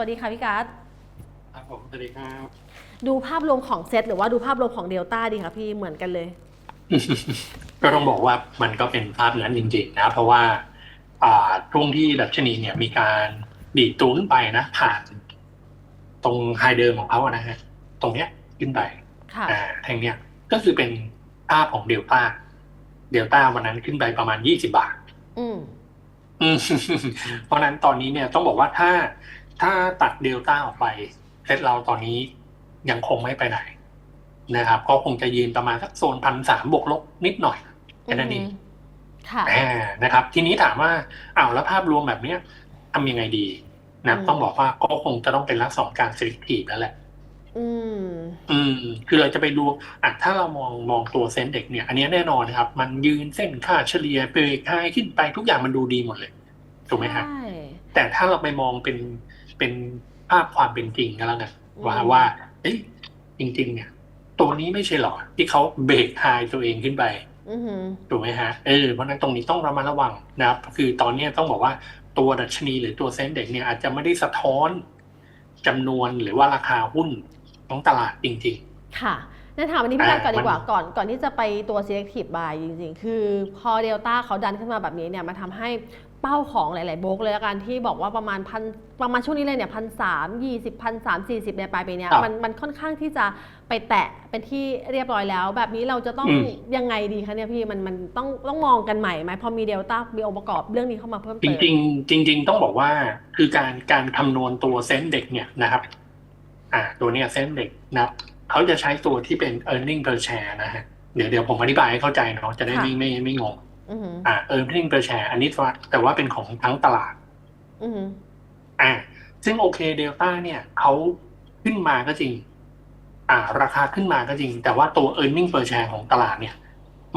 วัสดีค่ะพี่การ์ดครับผมสวัสดีครับ ดูภาพรวมของเซตหรือว่าดูภาพรวมของเดลต้าดีคะพี่เหมือนกันเลย ก็ต้องบอกว่ามันก็เป็นภาพนั้นจริงๆนะ เพราะว่าอ่าช่วงที่ดัชนีเนี่ยมีการดีดตัวขึ้นไปนะ ผ่านตรงไฮเดิมของเขาอะนะฮะตรงเนี้ยขึ้นไปค่ะอ่าแทงเนี้ยก็คือเป็นภาพของเดลต้าเดลต้าวันนั้นขึ้นไปประมาณยี่สิบาทอืมอืมเพราะฉะนั้นตอนนี้เนี่ยต้องบอกว่าถ้า ถ้าตัดเดลต้าออกไปเซตเราตอนนี้ยังคงไม่ไปไหนนะครับ ก็คงจะยืนประมาณสักโซนพันสามบวกลบนิดหน่อยแค่นั้นเองค่ะอ่านะครับ ทีนี้ถามว่าอ้าวแล้วภาพรวมแบบเนี้ยทำยังไงดีนะอืมต้องบอกว่าก็คงจะต้องเป็นลักษณะของการ selective แล้วแหละ อืม อืม คือเราจะไปดูอะถ้าเรามองมองตัวเซนเด็กเนี่ย อันเนี้ยแน่นอนครับ มันยืนเส้นค่าเฉลี่ยเปรกไฮขึ้นไปทุกอย่างมันดูดีหมดเลย ถูกไหมฮะใช่แต่ถ้าเราไปมองเป็น เป็นภาพความเป็นจริงกันแล้วกันอืมว่าว่าเอ้ยจริง ๆ เนี่ยตัวนี้ไม่ใช่หรอที่เขาเบรกไฮตัวเองขึ้นไปอือหือถูกไหมฮะเออเพราะฉะนั้นตรงนี้ต้องระมัดระวังนะครับคือตอนเนี้ยต้องบอกว่าตัวดัชนีหรือตัวเซ็นเด็กเนี่ยอาจจะไม่ได้สะท้อนจำนวนหรือว่าราคาหุ้นของตลาดจริงค่ะงั้นถามวันนี้พี่การ์ดก่อนอ่าดีกว่ามันก่อนก่อนที่จะไปตัว selective buy จริง ๆ คือพอเดลต้าเขาดันขึ้นมาแบบนี้เนี่ยมาทำให้ เป้าของหลาย ๆ โบรกเลยละกันที่บอกว่าประมาณพันประมาณช่วงนี้เลยเนี่ยพันสามยี่สิบพันสามสี่สิบในปลายปีเนี้ยครับมันมันค่อนข้างที่จะไปแตะเป็นที่เรียบร้อยแล้ว แบบนี้เราจะต้องอืม ยังไงดีคะเนี่ยพี่มันมันต้องต้องมองกันใหม่ไหมพอมีเดลต้ามีองค์ประกอบเรื่องนี้เข้ามาเพิ่มๆจเติม ริงๆจริง ๆ ต้องบอกว่าคือการการคำนวณตัวเซ็นเด็กเนี่ยนะครับ อ่า ตัวเนี้ยเซ็นเด็กนะครับเขาจะใช้ตัวที่เป็น e a r n i n g per share นะฮะเดี๋ยวเดี๋ยวผมอธิบายให้เข้าใจเนาะจะได้ไม่ไม่ไม่งง อือหืออ่า e a r n i n g per share อันนี้ว่าแต่ว่าเป็นของทั้งตลาดอือหืออ่าซึ่งโอเคเดลต้าเนี่ยเขาขึ้นมาก็จริง อ่า ราคาขึ้นมาก็จริง แต่ว่าตัว e a r n i n g per share ของตลาดเนี่ย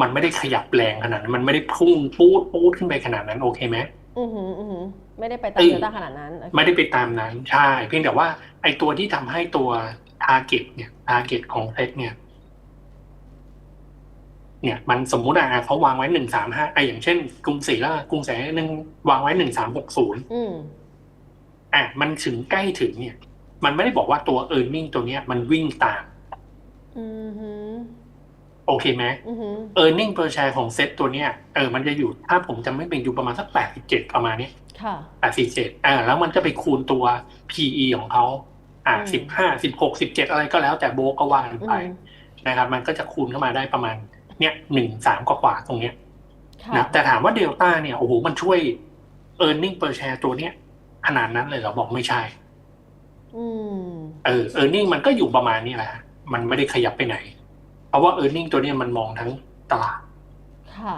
มันไม่ได้ขยับแรงขนาดนั้น มันไม่ได้พุ่งปูดปูดขึ้นไปขนาดนั้นโอเคไหมอือหืออือหือไม่ได้ไปตามเอ้ยเดลต้าขนาดนั้นโอเคไม่ได้ไปตามนั้น ใช่ เพียงแต่ว่าไอตัวที่ทำให้ตัว target เนี่ย target ของเซตเนี่ย เนี่ยมันสมมุติอะเขาวางไว้หนึ่งสามห้าไออย่างเช่น กรุงศรีแล้วกรุงศรีหนึ่งวางไว้หนึ่งสามหกศูนย์อืมอะมันถึงใกล้ถึงเนี่ย มันไม่ได้บอกว่าตัว e a r n i n g ตัวเนี้ย มันวิ่งตามอือหือโอเคไหมอือหือ e a r n i n g per share ของเซตตัวเนี้ยเออมันจะอยู่ถ้าผมจำไม่เป็นอยู่ประมาณสักแปดสิบเจ็ดประมาณเนี้ยค่ะแปดสิบเจ็ดอ่าแล้วมันจะไปคูณตัว PE ของเขาอ่าอืมสิบห้าสิบหกสิบเจ็ดอะไรก็แล้วแต่โบรกก็ว่ากันอืไปมนะครับ มันก็จะคูณเข้ามาได้ประมาณ เนี้ยหนึ่งสามกว่าๆตรงเนี้ยค่ะนะแต่ถามว่าเดลต้าเนี่ยโอ้โหมันช่วย e a r n i n g per share ตัวเนี้ยขนาดนั้นเลยเหราบอกไม่ใช่อืมเออ e a r n i n g มันก็อยู่ประมาณนี้แหละฮะมันไม่ได้ขยับไปไหน เพราะว่า e a r n i n g ตัวเนี้ยมันมองทั้งตลาดค่ะ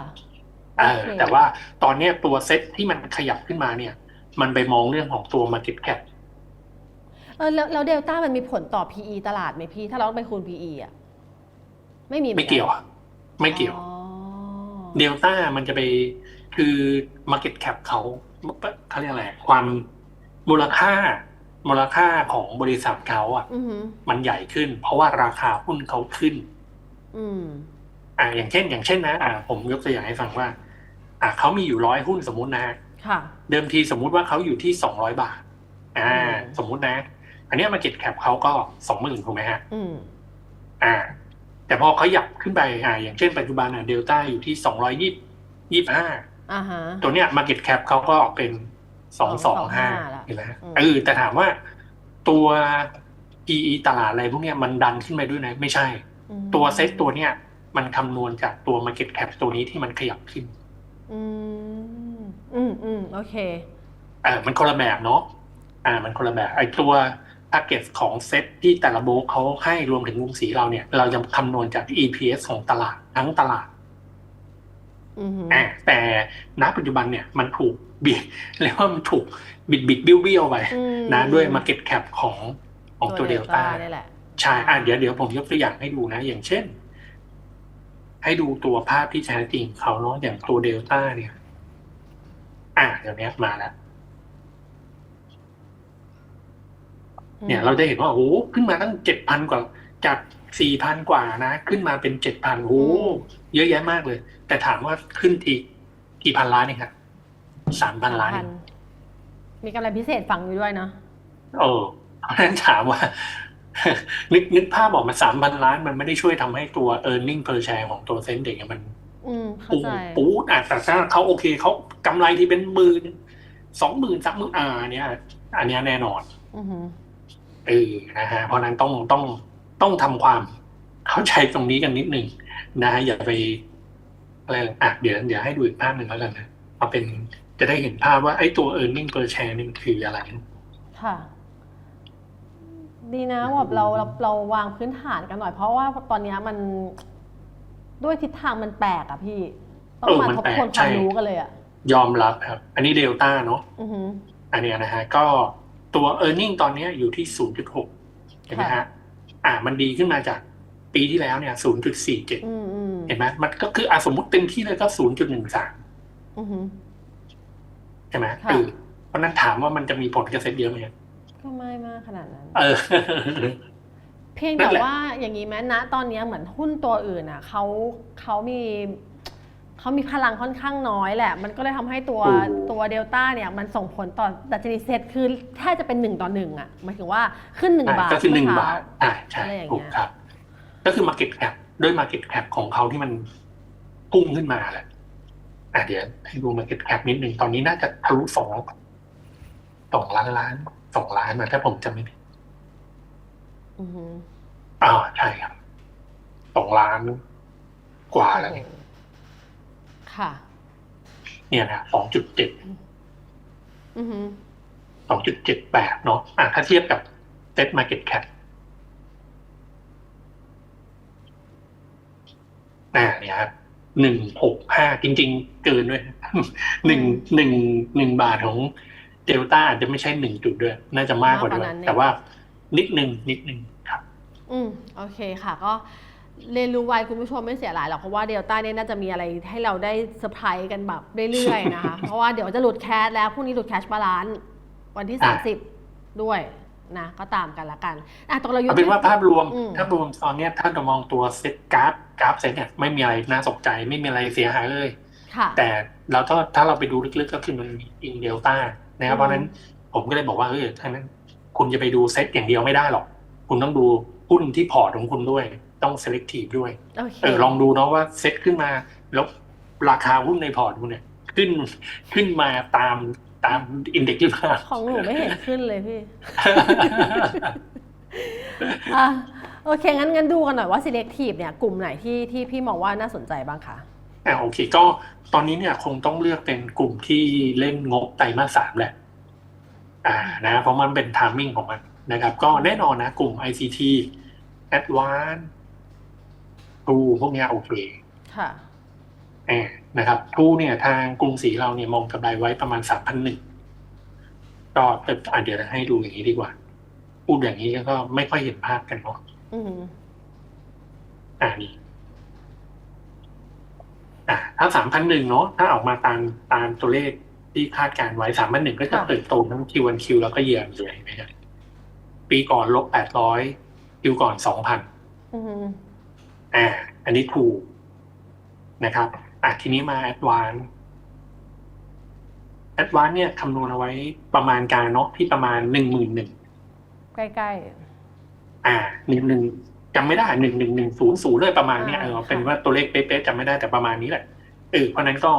เออโอเคแต่ว่าตอนเนี้ยตัวเซ็ตที่มันขยับขึ้นมาเนี่ย มันไปมองเรื่องของตัว market cap เออแล้วแล้วเดลต้ามันมีผลต่อ PE ตลาดไหมพี่ ถ้าเราต้องไปคูณ PE อะ ไม่มีหอนไม่เกี่ยวอะ ไม่เกี่ยวอ๋อเดลต้ามันจะไปคือ market cap เขาเขาเรียกอะไรความมูลค่ามูลค่าของบริษัทเขาอะอือหือมันใหญ่ขึ้น เพราะว่าราคาหุ้นเขาขึ้น อืม อ่าอย่างเช่น อย่างเช่นนะอ่า ผมยกตัวอย่างให้ฟังว่า อ่าเขามีอยู่ร้อยหุ้นสมมุตินะฮะค่ะ เดิมทีสมมุติว่าเขาอยู่ที่สองร้อยบาท อ่าอืมสมมุตินะ อันเนี้มาเก็ตแคปเขาก็สองหมื่นถูกไหมฮะ อืม อ่า แต่พอเขาหยับขึ้นไปอ่าอย่างเช่นปัจจุบันอะเดลต้าอยู่ที่สองร้อยยี่ยี่ห้าอ่าฮะตัวเนี้ยมาเก็ตแคปเขาก็เป็นสองสองห้า225ละเห็นไหมฮะอืมเออแต่ถามว่าตัว PE ตลาดอะไรพวกเนี้ยมันดันขึ้นไปด้วยนะ ไม่ใช่อืมตัวเซ็ตตัวเนี้ยมันคำนวณจากตัว Market Cap ตัวนี้ที่มันขยับขึ้น อืม อืมอืมโอเคเออมันคนละแบบเนาะอ่า มันคนละแบบไอ้ตัว t a r g e t ของเซ็ตที่แต่ละโบรกเขาให้รวมถึงวงสีเราเนี่ย เราจะคำนวณจาก EPS ของตลาดทั้งตลาดอือหืออ่าแต่ณปัจจุบันเนี่ยมันถูกบิดเรียกว่ามันถูกบิดบิดเบี้ยวเบี้ยวๆไปอืมนะด้วย Market Cap ของของตัวเดลต้านี่แหละใช่อะเดี๋ยวเดี๋ยวผมยกตัวอย่างให้ดูนะ อย่างเช่น ให้ดูตัวภาพที่แท้จริงเขาเนาะอย่างตัวเดลต้าเนี่ย อะเดี๋ยวนี้มาแล้ว เนี่ยเราจะเห็นว่าโอ้โหขึ้นมาตั้งเจ็ดพันกว่าจากสี่พันกว่านะ ขึ้นมาเป็นเจ็ดพันโอ้โหเยอะแยะมากเลย แต่ถามว่าขึ้นทีกี่พันล้านเองครับสามพันล้านเองมีกำไรพิเศษฝังอยู่ด้วยเนาะเออเพราะฉะนั้นถามว่า นึกนึกภาพออกมาสามพันล้าน มันไม่ได้ช่วยทำให้ตัว e a r n i n g per share ของตัวเซนเด็กมันอืมเข้าปูใจปูดอะแต่ถ้าเขาโอเคเขากำไรที่เป็นหมื่นสองหมื่นสามหมื่นอ่าอันเนี้ยอันเนี้ยแน่นอน อือหือ เออนะฮะเพราะฉะนั้นต้องต้องต้องทำความเข้าใจตรงนี้กันนิดหนึ่งนะฮะอย่าไปอะไรอะเดี๋ยวเดี๋ยวให้ดูอีกภาพหนึ่งแล้วกันนะเอาเป็นจะได้เห็นภาพว่าไอ้ตัว e a r n i n g per share นี่มันคืออะไร ค่ะ ดีนะแบบเราเราเราวางพื้นฐานกันหน่อย เพราะว่าตอนเนี้ยมันด้วยทิศทางมันแปลกอะพี่ ต้องเออมามันทบแปลกทวนคใช่วามรู้กันเลยอะยอมรับครับ อันนี้เดลต้าเนาะอือหืออันเนี้ยนะฮะ ก็ ตัว e a r n i n g ตอนเนี้ยอยู่ที่ 0.6 เห็นไหมฮะ อ่า มันดีขึ้นมาจากปีที่แล้วเนี่ย 0.47อืมอืมเห็นไหมมันก็คืออะสมมติเต็มที่เลยก็ 0.13อือหือใช่ไหมค่ะเออเพราะฉะนั้นถามว่ามันจะมีผลกระเซ็ตเยอะไหมก็ไม่มากขนาดนั้น เออ เพียงนั่แต่นแหละว่าอย่างนี้แม้นะ ตอนเนี้ยเหมือนหุ้นตัวอื่นอะเขาเขามี เขามีพลังค่อนข้างน้อยแหละ มันก็เลยทำให้ตัวตัวเดลต้าเนี่ย มันส่งผลต่อดัชนีเซ็ตคือแทบจะเป็นหนึ่งต่อหนึ่งอะหมายถึงว่าขึ้นหนึ่งอะบาทก็คือหนึ่งเมื่บาทอ่าใช่อะไรอย่างเงี้ยถูกครับ ก็คือ Market Cap ด้วย Market Cap ของเขาที่มันพุ่งขึ้นมาแหละอะเดี๋ยวให้ดู Market Cap นิดหนึ่งตอนนี้น่าจะทะลุสองสองล้านล้านสองล้านนะถ้าผมจำไม่ผิดอือหืออ่าใช่ครับสองล้านกว่าแล้วเนี่ย ค่ะ เนี่ยนะสองจุดเจ็ดอือหือสองจุดเจ็ดแปดเนาะอะถ้าเทียบกับเซ็ตมาร์เก็ตแคปอ่าเนี่ยครับหนึ่งหกห้าจริง ๆ เกินด้วยหนึ่งหนึ่งหนึ่งบาทของเดลต้าอาจจะไม่ใช่หนึ่งจุดด้วย น่าจะมากกว่าด้วย แต่ว่านิดนึงนิดนึงครับ อืมโอเคค่ะก็ เรียนรู้ไว้คุณผู้ชมไม่เสียหลายหรอกเพราะว่าเดลต้าเนี่ยน่าจะมีอะไรให้เราได้เซอร์ไพรส์กันแบบเรื่อยๆนะคะ เพราะว่าเดี๋ยวจะหลุดแคชแล้วพรุ่งนี้หลุดแคชบาลานซ์วันที่อ่า30 ด้วยนะก็ตามกันละกันอะตกเรายุทเอาเป็นว่าภาพรวมอืมภาพรวมตอนเนี้ยถ้าเรามองตัวเซ็ตกราฟกราฟเซ็ตเนี่ยไม่มีอะไรน่าตกใจไม่มีอะไรเสียหายเลยค่ะแต่เราถ้าถ้าเราไปดูลึกๆก็คือมันมีอินเดลต้านะครับอืมเพราะฉะนั้นผมก็เลยบอกว่าเออถ้านั้นคุณจะไปดูเซ็ตอย่างเดียวไม่ได้หรอก คุณต้องดูหุ้นที่พอร์ตของคุณด้วย ต้อง selective ด้วยโอเคเออลองดูเนาะว่าเซ็ตขึ้นมา แล้วราคาหุ้นในพอร์ตคุณเนี่ยขึ้นขึ้นมาตามตามอินเด็กซ์หรือเปล่าของหนูไม่เห็นขึ้นเลยพี่อะโอเค งั้นงั้นดูกันหน่อยว่า selective เนี่ยกลุ่มไหนที่ที่พี่มองว่าน่าสนใจบ้างคะอ่าโอเค ก็ตอนนี้เนี่ยคงต้องเลือกเป็นกลุ่มที่เล่นงบไตรมาสสามแหละ อ่านะเพราะมันเป็นทามมิ่งของมันนะครับ ก็แน่นอนนะ กลุ่ม ICT Advance ทูพวกเนี้ยโอเคค่ะแอบนะครับทูเนี่ยทางกรุงศรีเราเนี่ยมองกำไรไว้ประมาณสามพันหนึ่งก็เติบอะเดี๋ยวให้ดูอย่างนี้ดีกว่า พูดอย่างนี้ก็ไม่ค่อยเห็นภาพกันเนาะอืมอ่านี่อ่าถ้าสามพันหนึ่งเนาะถ้าออกมาตามตามตัวเลขที่คาดการไว้สามพันหนึ่งก็จะค่ะเติบโตทั้ง Q1 Q แล้วก็เยียร์เลยไหมครับปีก่อนลบแปดร้อยคิวก่อนสองพัน อืมอ่า อันนี้ถูกนะครับ อะทีนี้มา Advance Advance เนี่ยคำนวณเอาไว้ประมาณการเนาะที่ประมาณหนึ่งหมื่นหนึ่งใกล้อ่าหนึ่งหนึ่งจำไม่ได้หนึ่งหนึ่งหนึ่งศูนย์ศูนย์เลยประมาณเนี้ยอ่าเออค่ะเป็นว่าตัวเลขเป๊ะๆจำไม่ได้แต่ประมาณนี้แหละเออเพราะฉะนั้นก็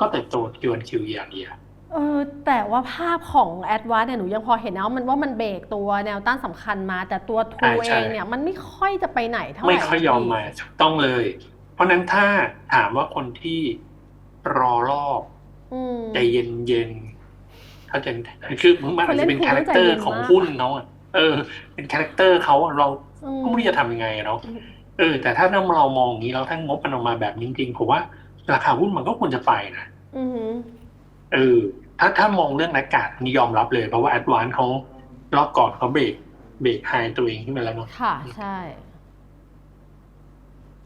ก็เติบโต Q1 Q เยียร์เยียๆ เออแต่ว่าภาพของ Advance เนี่ยหนูยังพอเห็นนะว่ามันว่ามันเบรกตัวแนวต้านสำคัญมา แต่ตัวอ่า True ใช่เองเนี่ยมันไม่ค่อยจะไปไหนเท่าไหร่ไม่ค่อยยอมพี่มาถูกต้องเลย เพราะฉะนั้นถ้าถามว่าคนที่รอรอบ อืม ใจเย็นเย็นๆเขาใจคือมันอาจจะเป็นคนเล่นคาแรคเตอหุ้ร์นต้องใจเย็นของมากหุ้นเขาอะเออ เป็นคาแรคเตอร์เขาอะเราอืม ก็ไม่รู้จะทำยังไงอะเนาะ อืม เออ แต่ถ้าเรามองอย่างนี้แล้วถ้างบมันออกมาแบบนี้จริงๆผมว่า ราคาหุ้นมันก็ควรจะไปนะ อืม เออถ้าถ้ามองเรื่องนักกาดนี่ยอมรับเลย เพราะว่าแอดวานเขารอบก่อนเขาเบรกเบรกไฮตัวเองขึ้นมาแล้วเนาะค่ะ ใช่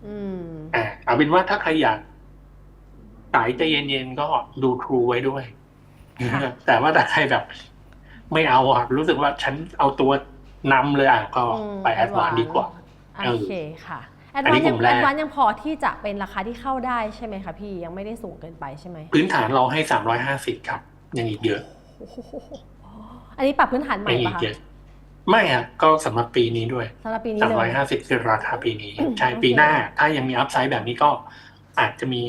อืมอ่าเอาเป็นว่าถ้าใครอยากสายใจเย็นๆก็ดูทรูไว้ด้วยค่ะแต่ว่าแต่ใครแบบ ไม่เอาอะรู้สึกว่าฉันเอาตัวนำเลยอะก็อืมไปแอดวาน Advance ดีกว่าโอเคค่ะ แอดอันวานี้นกยัลุ่งมแรแอกดวานยังพอที่จะเป็นราคาที่เข้าได้ใช่ไหมคะพี่ยังไม่ได้สูงเกินไปใช่ไหมพื้นฐานเราให้สามร้อยห้าสิบครับ ยังอีกเยอะโอ้โหอันนี้ปรับพื้นฐานใหม่ยังอีปะกคะเยอะไม่อะก็สำหรับปีนี้ด้วยสำหรับปีนี้สามเลร้อยยห้าสิบคือราคาปีนี้อืมใช่โอเคปีหน้า ถ้ายังมีอัพไซด์แบบนี้ก็อาจจะมี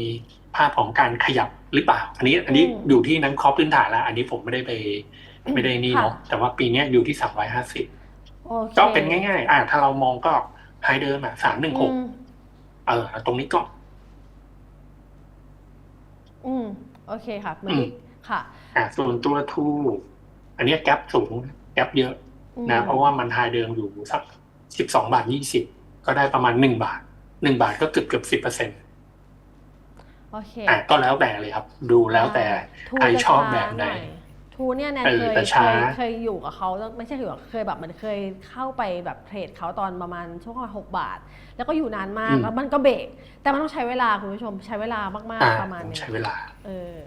ภาพของการขยับหรือเปล่า อันนี้ อันนี้อยู่ที่นักเคอพื้นฐานแล้ว อันนี้ผมไม่ได้ไป ไม่ได้นี่เนาะแต่ว่าปีเนี้ยอยู่ที่สามร้อยห้าสิบโอเคก็เป็นง่าย ๆ อ่าถ้าเรามองก็ ไฮเดิมอะสามหนึ่งหกอืมเออตรงนี้ก็ อืม โอเคค่ะเมื่อกี้ค่ะ อ่าส่วนตัวทูอันเนี้ยแกลบสูงแกลบเยอะอืมนะ เพราะว่ามันไฮเดิมอยู่สักสิบสองบาทยี่สิบก็ได้ประมาณหนึ่งบาทหนึ่งบาทก็เกือบเกือบสิบเปอร์เซ็นต์โอเคอะก็แล้วแต่เลยครับ ดูแล้วแต่ทูใครจะชอบช้าแบบไหนอย ทูเนี่ยแนนเออเคยแต่เคช้ายเคยอยู่กับเขาไม่ใช่อยู่กับเคยแบบมันเคยเข้าไปแบบเทรดเขาตอนประมาณช่วงประมาณหกบาท แล้วก็อยู่นานมากอืมแล้วมันก็เบรกแต่มันต้องใช้เวลาคุณผู้ชมใช้เวลามากอ่าๆประมาณต้องนึงใช้เวลา เออ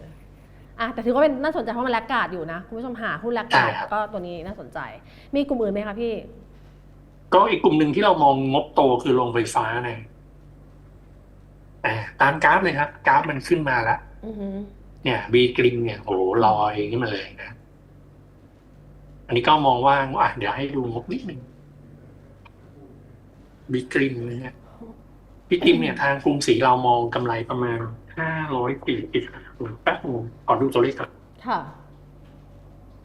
อะแต่ถือว่าเป็นน่าสนใจเพราะมันแลกกาดอยู่นะคุณผู้ชมหาหุ้นแลกกาดใช่ครับก็ตัวนี้น่าสนใจ มีกลุ่มอื่นไหมคะพี่ ก็อีกกลุ่มหนึ่งที่เรามองงบโตคือโรงไฟฟ้านะอ่าตามกราฟเลยครับกราฟมันขึ้นมาแล้วอือหือ เนี่ยบีกริงเนี่ยโหลอยขึ้นมาเลยนะ อันนี้ก็มองว่าอะเดี๋ยวให้ดูงบนิดหนึ่งบีกริงนะฮะบีกริงเนี่ยทางกรุงศรีเรามองกำไรประมาณห้าร้อยสี่สิบแป๊บนึงขอดูตัวเลขก่อนค่ะ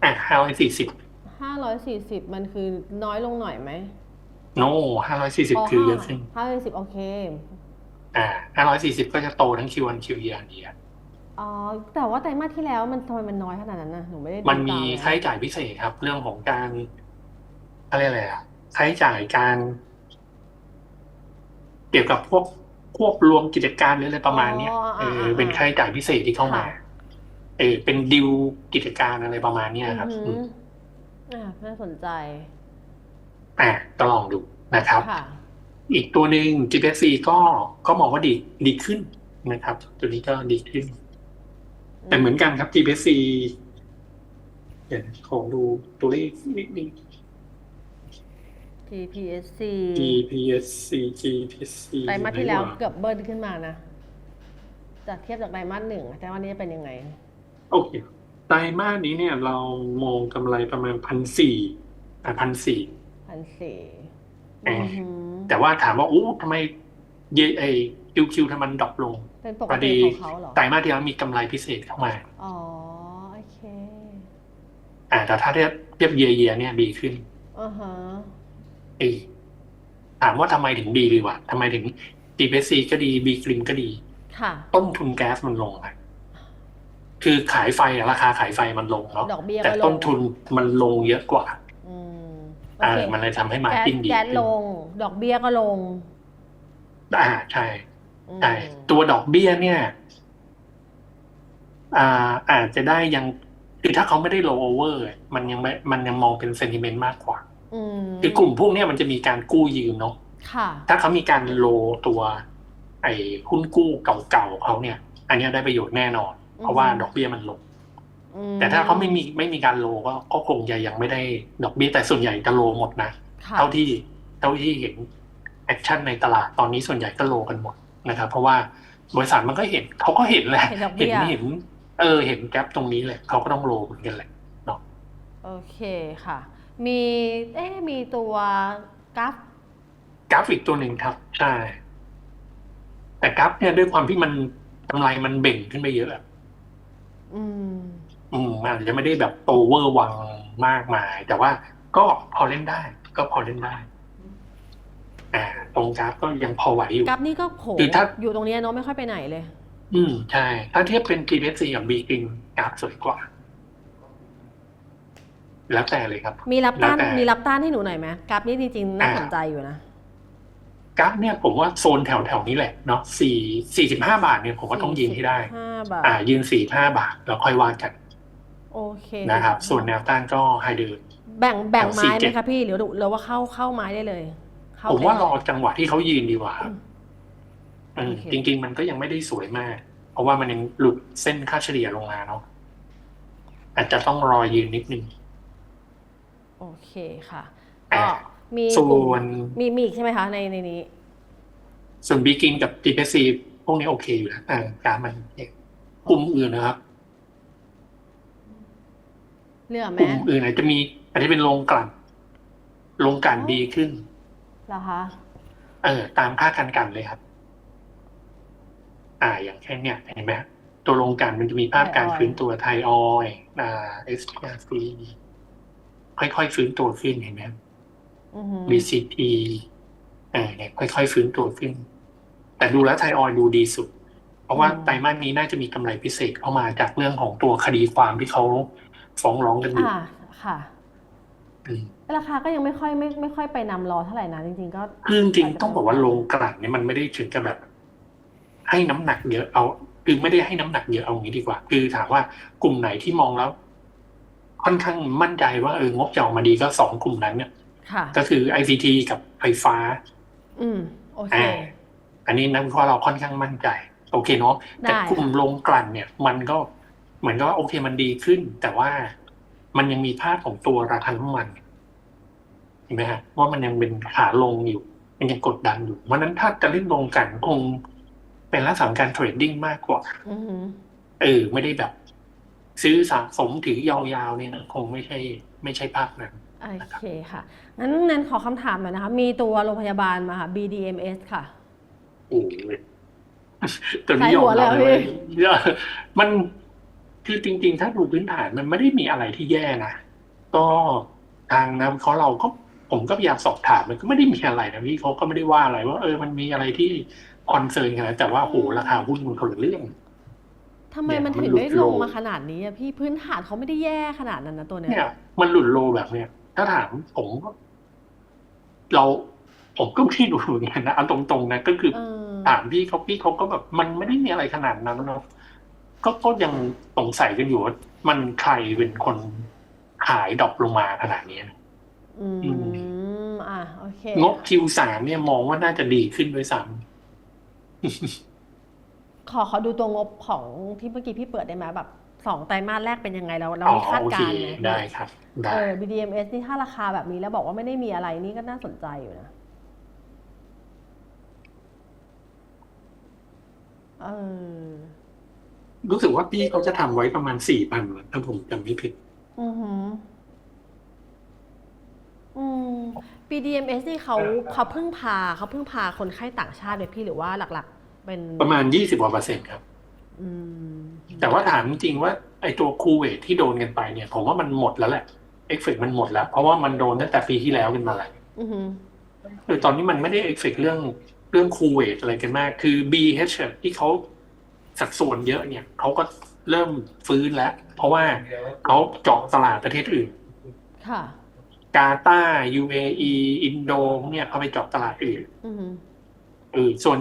อะห้าร้อยสี่สิบห้าร้อยสี่สิบมันคือน้อยลงหน่อยไหมโน่ห้าร้อยสี่สิบคือเยอะขึ้นห้าร้อยสิบโอเค อ่าห้าร้อยสี่สิบก็จะโตทั้ง Q1 Q year on year อ๋อ แต่ว่าไตรมาสที่แล้วมันทำไมมันน้อยขนาดนั้นนะหนูไม่ได้ดูมันมีตเลยค่าใช้จ่ายพิเศษครับ เรื่องของการอะไรยกอะไรอะค่าใช้จ่ายการเกี่ยวกับพวกควบรวมกิจการหรืออะไรประมาณเนี้ย อ๋อเออ่าอ อ่าเป็นค่าใช้จ่ายพิเศษที่เข้ามา ค่ะ เออเป็นดิวกิจการอะไรประมาณเนี้ยครับอืออืหือมอ่าน่าสนใจ อะก็ลองดูนะครับ ค่ะ อีกตัวหนึ่ง GPC ก็ก็มองว่าดีดีขึ้นนะครับ ตัวนี้ก็ดีขึ้น แต่เหมือนกันครับ GPC เดี๋ยวขอดูตัวเลขนิดนึง GPSC GPSC GPSC ไตรมาสที่แล้วไหนเกือบเบิ้ลขึ้นมานะ จากเทียบจากไตรมาสหนึ่งไตรมาสนี้จะเป็นยังไง โอเค ไตรมาสนี้เนี่ยเรามองกำไรประมาณพันสี่อะพันสี่พันสี่เอ่ออือหือแต่ว่าถามว่าอู้ทำไมเยไอ คิวคิวทำไมมันดรอปลงเป็นปพกอติดีของเขาเหรอไตรมาสที่แล้วมีกำไรพิเศษเข้ามา อ๋อ โอเค อ่า แต่ถ้าเทียบเทียบเยียเยียเนี่ยดีขึ้นอ่าฮะเออถามว่าทำไมถึงดีดีวะทำไมถึง GPC ก็ดีบีกริมก็ดี ค่ะ ต้นทุนแก๊สมันลงอะคือขายไฟอะราคาขายไฟมันลงเนาะดอกเบี้ยแต่ก็ลงต้นทุนมันลงเยอะกว่าอืมโออ่าเคมันเลยทำให้มาแก๊สติ้งดีแก๊สขึ้นลง ดอกเบี้ยก็ลง อ่าใช่อืม ใช่ตัวดอกเบี้ยเนี่ยอ่าอาจจะได้ยังคือถ้าเขาไม่ได้ low over มันยังไม่มันยังมองเป็น sentiment มากกว่าอืมคือกลุ่มพวกเนี้ยมันจะมีการกู้ยืมเนาะค่ะถ้าเขามีการโลตัว ไอ้หุ้นกู้เก่าๆเขาเนี่ย อันเนี้ยได้ประโยชน์แน่นอน เพราะว่าดอกเบี้ยมันลงอืมแต่ถ้าเขาไม่มีไม่มีการโลก็ก็คงจะยังไม่ได้ดอกเบี้ยแต่ส่วนใหญ่จะโลหมดนะค่ะเท่าที่เท่าที่เห็นแอคชั่นในตลาดตอนนี้ส่วนใหญ่ก็โลกันหมด นะครับ เพราะว่าบริษัทมันก็เห็นเขาก็เห็นแหละเห็นดอกเห็เบี้นยเห็น เออ เห็นแกลบตรงนี้เลยเขาก็ต้องโลเหมือนกันแหละ โอเคค่ะ มีเอ๊ะมีตัวกราฟ กราฟอีกตัวหนึ่งครับ ใช่ แต่กราฟเนี่ยด้วยความที่มันกำไรมันเบ่งขึ้นไปเยอะอะอืม อืมมันอาจจะไม่ได้แบบโตเวอร์วังมากมาย แต่ว่าก็พอเล่นได้ ก็พอเล่นได้ อ่าตรงกราฟก็ยังพอไหวอยู่กราฟนี่ก็โหคือถ้าอยู่ตรงเนี้ยเนาะไม่ค่อยไปไหนเลย อืมใช่ ถ้าเทียบเป็น GPC กับ B กริงกราฟสวยกว่า แล้วแต่เลยครับ มีรับต้านแล้วแต่มีรับต้านให้หนูหน่อยไหมกราฟนี่จริงๆน่าอ่าสนใจอยู่นะกราฟเนี่ยผมว่าโซนแถวแถวๆนี้แหละเนาะสี่สี่สิบห้าบาทเนี่ยผมว่าต้องยืนให้ได้ห้าบาทอ่า ยืนสี่ห้าบาทแล้วค่อยว่ากัน โอเคนะครับ ส่วนแนวต้านก็ไฮเดินแบ่งแบ่งแถวไม้ไหม47คะพี่หรือหรือว่าเข้าเข้าไม้ได้เลย เข้ผมว่ารได้อจังหวะที่เขายืนดีกว่าครับอืมโอเคจริง ๆ มันก็ยังไม่ได้สวยมาก เพราะว่ามันยังหลุดเส้นค่าเฉลี่ยลงมาเนาะอาจจะต้องรอยืนนิดนึง โอเคค่ะอ่าก็มีส่กลุ่มวนมีมีอีกใช่ไหมคะ ในในนี้ ส่วนบีกินกับ GPC พวกนี้โอเคอยู่แล้วอ่ากราฟมันเองกลุ่มอื่นนะครับเรื่องไหมกลุ่มอื่นอาจจะมีอาจจะเป็นโรงกลั่นลงกลันดีขึ้น เหรอคะเออตามค่าการกันเลยครับ อ่า อย่างเช่นเนี่ยเห็นไหมฮะตัวลงกลันมันจะมีภาพการฟื้นตัวไทออยด์อ่าเอสพีค่อยๆฟื้นตัวขึ้นเห็นไหมอือหือ BCT เออเนี่ยค่อยๆฟื้นตัวขึ้น แต่ดูแล้วไทยออยล์ดูดีสุด เพราะว่าไตรมาสนี้น่าจะมีกำไรพิเศษเข้ามาจากเรื่องของตัวคดีความที่เขาฟ้องร้องกันอยู่อ่าค่ะ อืม ราคาก็ยังไม่ค่อยไม่ไม่ค่อยไปนำรอเท่าไหร่นะจริง ๆ ก็คือจริงๆต้องบอกว่าลงกลั่นเนี่ยมันไม่ได้ถึงกับแบบ ให้น้ำหนักเยอะเอาคือไม่ได้ให้น้ำหนักเยอะเอางี้ดีกว่า คือถามว่ากลุ่มไหนที่มองแล้ว ค่อนข้างมั่นใจว่าเอองบจะออกมาดีก็สองกลุ่มนั้นเนี่ยค่ะ ก็คือ ICT กับไฟฟ้าอืมโอเค อ่าอันนี้นักวิเคราะห์เราค่อนข้างมั่นใจ โอเคเนาะได้แต่กลุ่มลงกลั่นเนี่ย มันก็เหมือนก็โอเคมันดีขึ้น แต่ว่ามันยังมีภาพของตัวราคาน้ำมันเห็นไหมฮะว่ามันยังเป็นขาลงอยู่ มันยังกดดันอยู่เพราะฉะนั้นถ้าจะเล่นลงกลั่นคงเป็นลักษณะของการเทรดดิ้งมากกว่าอือหือเออ ไม่ได้แบบ ซื้อสะสมถือยาวๆเนี่ยนะคงไม่ใช่ ไม่ใช่ภาพนั้นโอเคค่ะงั้นนันขอคำถามหน่อยนะคะ มีตัวโรงพยาบาลมาค่ะ BDMS ค่ะโอ้ยตัวนี้ยอมใส่หัวเลยรับเหรอเลยพี่ว่ามันคือจริง ๆ ถ้าดูพื้นฐานมันไม่ได้มีอะไรที่แย่นะก็ทางนะเขาะเราก็ ผมก็พยายามสอบถามมันก็ไม่ได้มีอะไรนะพี่เขาก็ไม่ได้ว่าอะไรว่า เออมันมีอะไรที่คอนเซิร์นกันนะแต่ว่าโหราคาหุ้นมันคนละเรื่องทำไมมันเนี่ยถึงมันหลุดได้ลงโลมาขนาดนี้อะพี่พื้นฐานเขาไม่ได้แย่ขนาดนั้นนะตัวเนี้ยเนี่ยมันหลุดโลแบบเนี้ยถ้าถามผมก็เราผมก็ไม่รู้เหมือนกันนะเอาตรงๆนะก็คือเออถามพี่เขาพี่เขาก็แบบ มันไม่ได้มีอะไรขนาดนั้นเนาะก็ก็ยังสงสัยกันอยู่ว่ามันใครเป็นคนขายดรอปลงมาขนาดนี้นะ อือืมอะโอเคงบ Q3 เนี่ยมองว่าน่าจะดีขึ้นด้วยซ้ขอขอดูตัวงบของที่เมื่อกี้พี่เปิดได้ไหมแบบสองไตรมาสแรกเป็นยังไงเราำเรามีคาดโอเคการณ์ไหมได้ครับได้เออ BDMs นี่ถ้าราคาแบบนี้แล้วบอกว่าไม่ได้มีอะไรนี่ก็น่าสนใจอยู่นะเออรู้สึกว่าพี่เขาจะทำไว้ประมาณสี่พันถ้าผมจำไม่ผิด อือหืออืม BDMs นี่เขาเขาเพิ่งพาเขาเพิ่งพาคนไข้ต่างชาติเลยพี่หรือว่าหลักๆ เป็นประมาณยี่สิบกว่าเปอร์เซ็นต์ครับอืมแต่ว่าถามจริงๆว่าไอตัวคูเวทที่โดนกันไปเนี่ย ผมว่ามันหมดแล้วแหละเอฟเฟกมันหมดแล้ว เพราะว่ามันโดนตั้งแต่ปีที่แล้วกันมาแล้วอือหือคือตอนนี้มันไม่ได้เอฟเฟกเรื่องเรื่องคูเวทอะไรกันมาก คือ BH ที่เขาสัดส่วนเยอะเนี่ยเขาก็เริ่มฟื้นแล้ว เพราะว่าเขาเจาะตลาดประเทศอื่น ค่ะ กาตาร์ UAE อินโดพวกเนี่ยเขาไปเจาะตลาดอื่นอือหือเออส่วน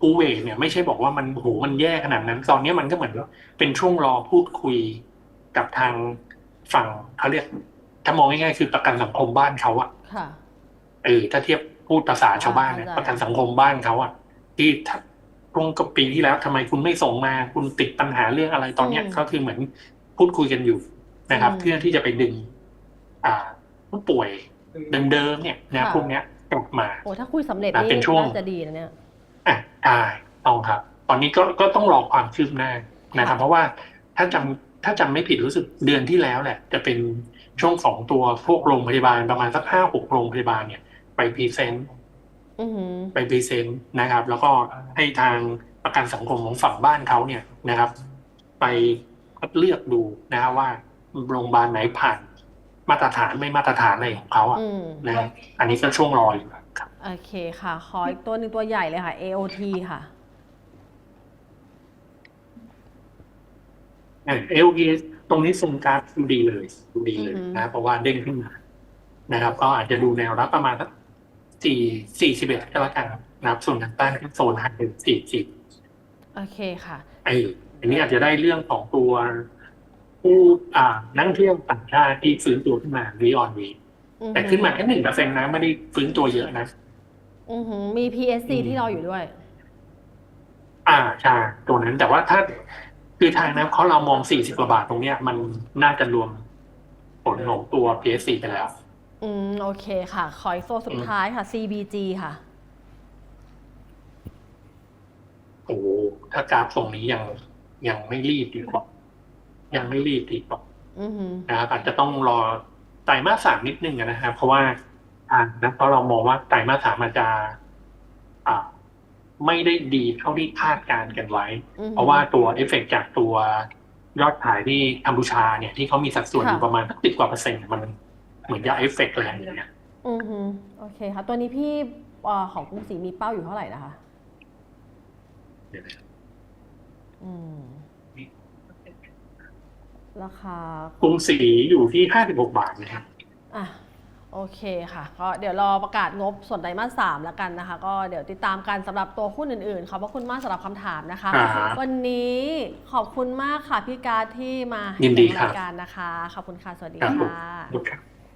คูเวทเนี่ยไม่ใช่บอกว่ามันโหมันแย่ขนาดนั้น ตอนนี้มันก็เหมือนเป็นช่วงรอพูดคุยกับทางฝั่งเขาเรียก ถ้ามองง่ายๆคือประกันสังคมบ้านเขาอะค่ะเออถ้าเทียบพูดภาษาชาวบ้านเนี่ยอ่าปเข้าใจระกันสังคมบ้านเขาอะที่ถ้าตรงกับปีที่แล้วทำไมคุณไม่ส่งมา คุณติดปัญหาเรื่องอะไรตอนเนี้ยก็คือเหมือนพูดคุยกันอยู่นะครับ เพื่อที่จะไปดึง อ่า ผู้ป่วยเดิมๆเนี่ยนะพวกเนี้ยกลับมาโอ้ถ้าคุยสำเร็จอะนี่เป็นช่วงน่าจะดีนะเนี่ยอะได้ต้องครับ ตอนนี้ก็ก็ต้องรอความคืบหน้านะครับค่ะเพราะว่าถ้าจำถ้าจำไม่ผิดรู้สึกเดือนที่แล้วแหละ จะเป็นช่วงของตัวพวกโรงพยาบาลประมาณสักห้าหกโรงพยาบาลเนี่ย ไปพรีเซนต์อือหือไปพรีเซนต์นะครับ แล้วก็ให้ทางประกันสังคมของฝั่งบ้านเขาเนี่ยนะครับ ไปคัดเลือกดูนะครับว่าโรงพยาบาลไหนผ่าน มาตรฐานไม่มาตรฐานอะไรของเขาอะอืมนะครับอันนี้ก็ช่วงรออยู่ครับโอเคค่ะ ขออีกตัวหนึ่งตัวใหญ่เลยค่ะ AOT ค่ะเอลกีตรงนี้ทรงกราฟดูดีเลยดูดีเลยอือฮึนะเพราะว่าเด้งขึ้นมานะครับ ก็อาจจะดูแนวรับประมาณสักสี่สี่สิบเอ็ดก็แล้วกันนะครับส่วนทางใต้ก็โซนหันเป็นสี่สิบโอเคค่ะไอ้อันนี้อาจจะได้เรื่องของตัว ผู้อ่านักท่องเที่ยวต่างชาติที่ฟื้นตัวขึ้นมาวีออนวีอือหือแต่ขึ้นมาแค่หนึ่งเปอร์เซ็นต์นะไม่ได้ฟื้นตัวเยอะนะอือหือมี PSC อืมที่รออยู่ด้วย อ่าใช่ตัวนั้นแต่ว่าถ้าคือทางน้ำเขาเรามองสี่สิบกว่าบาทตรงเนี้ย มันน่าจะรวมผลของตัว PSC ไปแล้ว อืมโอเคค่ะ ขออีกโซสุดอืมท้ายค่ะ CBG ค่ะโอ้โหถ้ากราฟตรงนี้ยังยังไม่รีบดีกว่า ยังไม่รีบดีกว่าอือหือนะครับอาจจะต้องรอไตรมาสสามนิดนึงอะนะครับเพราะว่าททางนะเพราะเรามองว่าไตรมาสสามอาจจะอ่าไม่ได้ดีเท่าที่คาดการณ์กันไว้อือฮึเพราะว่าตัวเอฟเฟกต์จากตัวยอดขายที่กัมพูชาเนี่ยที่เขามีสัดส่วนอยู่ค่ะประมาณสิบกว่าเปอร์เซ็นต์มันเหมือนจะเอฟเฟกต์แรงอย่างเงี้ยอือฮึโอเคค่ะ ตัวนี้พี่เอ่อของกรุงศรีมีเป้าอยู่เท่าไหร่นะคะเดี๋ยวนะอืม ราคากรุงศรีอยู่ที่ห้าสิบหกบาทนะครับอะโอเคค่ะ ก็เดี๋ยวรอประกาศงบส่วนไตรมาสสามแล้วกันนะคะ ก็เดี๋ยวติดตามกันสำหรับตัวหุ้นอื่นๆขอบพระคุณมากสำหรับคำถามนะคะครับวันนี้ขอบคุณมากค่ะพี่การดที่มาให้ยินดีในครับรายการนะคะ ขอบคุณค่ะ สวัสดีครับผม ค่ะ ขอบคุณครับ